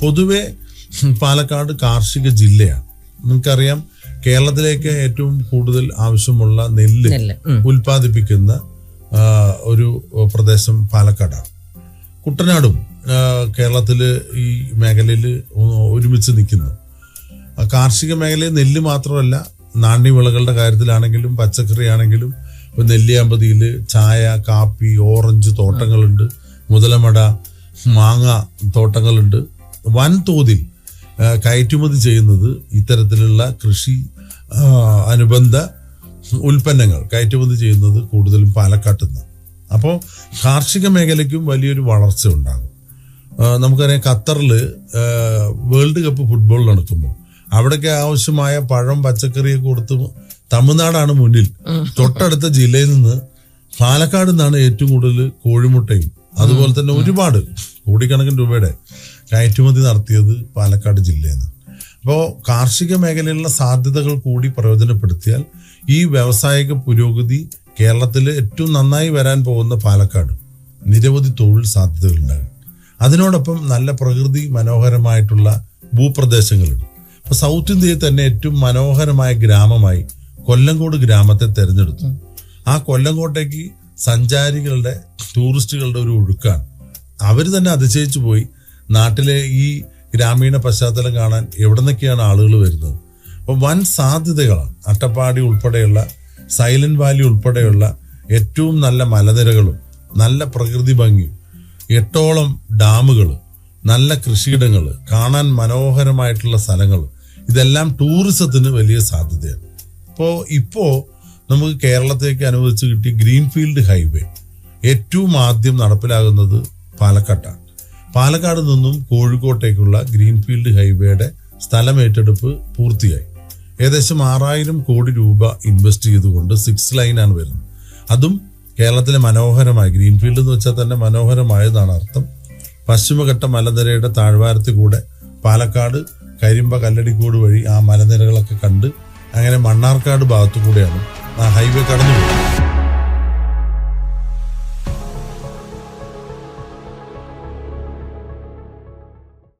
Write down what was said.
പൊതുവെ പാലക്കാട് കാർഷിക ജില്ലയാണ്. നിങ്ങൾക്കറിയാം കേരളത്തിലേക്ക് ഏറ്റവും കൂടുതൽ ആവശ്യമുള്ള നെല്ല് ഉൽപാദിപ്പിക്കുന്ന ഉൽപ്പാദിപ്പിക്കുന്ന ഒരു പ്രദേശം പാലക്കാടാണ്. കുട്ടനാടും കേരളത്തിൽ കേരളത്തിൽ ഈ മേഖലയിൽ ഒരുമിച്ച് നിൽക്കുന്നു. കാർഷിക മേഖലയിൽ നെല്ല് മാത്രമല്ല നാണ്യവിളകളുടെ കാര്യത്തിലാണെങ്കിലും പച്ചക്കറി ആണെങ്കിലും ഇപ്പൊ നെല്ലിയാമ്പതിയിൽ ചായ കാപ്പി ഓറഞ്ച് തോട്ടങ്ങളുണ്ട് മുതലമട മാങ്ങ തോട്ടങ്ങളുണ്ട്. വൻതോതിൽ കയറ്റുമതി ചെയ്യുന്നത് ഇത്തരത്തിലുള്ള കൃഷി അനുബന്ധ ഉൽപ്പന്നങ്ങൾ. കയറ്റുമതി ചെയ്യുന്നത് കൂടുതലും പാലക്കാട്ടിൽ നിന്ന്. അപ്പോൾ കാർഷിക മേഖലയ്ക്കും വലിയൊരു വളർച്ച ഉണ്ടാകും. നമുക്കറിയാം ഖത്തറിൽ വേൾഡ് കപ്പ് ഫുട്ബോൾ നടക്കുമ്പോൾ അവിടേക്ക് ആവശ്യമായ പഴം പച്ചക്കറിയൊക്കെ കൊടുത്ത് തമിഴ്നാടാണ് മുന്നിൽ. തൊട്ടടുത്ത ജില്ലയിൽ നിന്ന് പാലക്കാട് നിന്നാണ് ഏറ്റവും കൂടുതൽ കോഴിമുട്ടയും അതുപോലെ തന്നെ ഒരുപാട് കോടിക്കണക്കിന് രൂപയുടെ കയറ്റുമതി നടത്തിയത് പാലക്കാട് ജില്ലയിൽ നിന്ന് അപ്പോൾ കാർഷിക മേഖലയിലുള്ള സാധ്യതകൾ കൂടി പ്രയോജനപ്പെടുത്തിയാൽ ഈ വ്യാവസായിക പുരോഗതി കേരളത്തിൽ ഏറ്റവും നന്നായി വരാൻ പോകുന്ന പാലക്കാട് നിരവധി തൊഴിൽ സാധ്യതകളുണ്ടാകും. അതിനോടൊപ്പം നല്ല പ്രകൃതി മനോഹരമായിട്ടുള്ള ഭൂപ്രദേശങ്ങളുണ്ട്. ഇപ്പൊ സൗത്ത് ഇന്ത്യയിൽ തന്നെ ഏറ്റവും മനോഹരമായ ഗ്രാമമായി കൊല്ലങ്കോട് ഗ്രാമത്തെ തെരഞ്ഞെടുത്തു. ആ കൊല്ലങ്കോട്ടേക്ക് സഞ്ചാരികളുടെ ടൂറിസ്റ്റുകളുടെ ഒരു ഒഴുക്കാണ്. അവർ തന്നെ അതിശയിച്ചു പോയി. നാട്ടിലെ ഈ ഗ്രാമീണ പശ്ചാത്തലം കാണാൻ എവിടെ നിന്നൊക്കെയാണ് ആളുകൾ വരുന്നത്? അപ്പോൾ വൻ സാധ്യതകളാണ്. അട്ടപ്പാടി ഉൾപ്പെടെയുള്ള സൈലന്റ് വാലി ഉൾപ്പെടെയുള്ള ഏറ്റവും നല്ല മലനിരകളും നല്ല പ്രകൃതി ഭംഗിയും എട്ടോളം ഡാമുകൾ നല്ല കൃഷിയിടങ്ങൾ കാണാൻ മനോഹരമായിട്ടുള്ള സ്ഥലങ്ങൾ ഇതെല്ലാം ടൂറിസത്തിന് വലിയ സാധ്യതയാണ്. അപ്പോൾ ഇപ്പോൾ നമുക്ക് കേരളത്തേക്ക് അനുവദിച്ച് കിട്ടിയ ഗ്രീൻഫീൽഡ് ഹൈവേ ഏറ്റവും ആദ്യം നടപ്പിലാകുന്നത് പാലക്കാട്ടാണ്. പാലക്കാട് നിന്നും കോഴിക്കോട്ടേക്കുള്ള ഗ്രീൻഫീൽഡ് ഹൈവേയുടെ സ്ഥലം ഏറ്റെടുപ്പ് പൂർത്തിയായി. ഏകദേശം ആറായിരം കോടി രൂപ ഇൻവെസ്റ്റ് ചെയ്തുകൊണ്ട് സിക്സ് ലൈനാണ് വരുന്നത്. അതും കേരളത്തിലെ മനോഹരമായ ഗ്രീൻഫീൽഡ് എന്ന് വെച്ചാൽ തന്നെ മനോഹരമായതാണ് അർത്ഥം. പശ്ചിമഘട്ട മലനിരയുടെ താഴ്വാരത്തിൽ കൂടെ പാലക്കാട് കരിമ്പ കല്ലടിക്കോട് വഴി ആ മലനിരകളൊക്കെ കണ്ട് അങ്ങനെ മണ്ണാർക്കാട് ഭാഗത്തു കൂടെയാണ് ആ ഹൈവേ കടന്നു